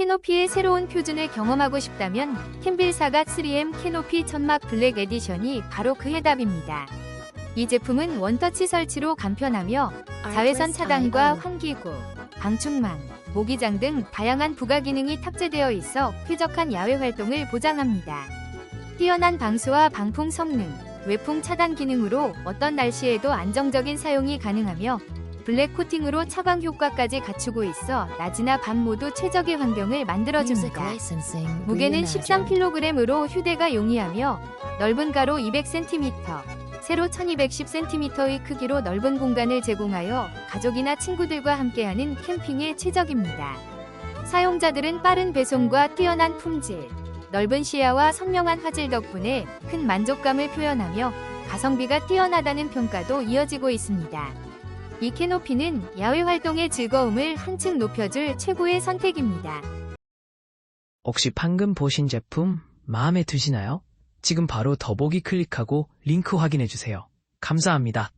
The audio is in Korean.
캐노피의 새로운 표준을 경험하고 싶다면 캠빌사가 3M 캐노피 천막 블랙 에디션이 바로 그 해답입니다. 이 제품은 원터치 설치로 간편하며 자외선 차단과 환기구, 방충망, 모기장 등 다양한 부가 기능이 탑재되어 있어 쾌적한 야외 활동을 보장합니다. 뛰어난 방수와 방풍 성능, 외풍 차단 기능으로 어떤 날씨에도 안정적인 사용이 가능하며 블랙 코팅으로 차광 효과까지 갖추고 있어 낮이나 밤 모두 최적의 환경을 만들어줍니다. 무게는 13kg으로 휴대가 용이하며 넓은 가로 200cm, 세로 1210cm의 크기로 넓은 공간을 제공하여 가족이나 친구들과 함께하는 캠핑에 최적입니다. 사용자들은 빠른 배송과 뛰어난 품질, 넓은 시야와 선명한 화질 덕분에 큰 만족감을 표현하며 가성비가 뛰어나다는 평가도 이어지고 있습니다. 이 캐노피는 야외 활동의 즐거움을 한층 높여줄 최고의 선택입니다. 혹시 방금 보신 제품 마음에 드시나요? 지금 바로 더보기 클릭하고 링크 확인해 주세요. 감사합니다.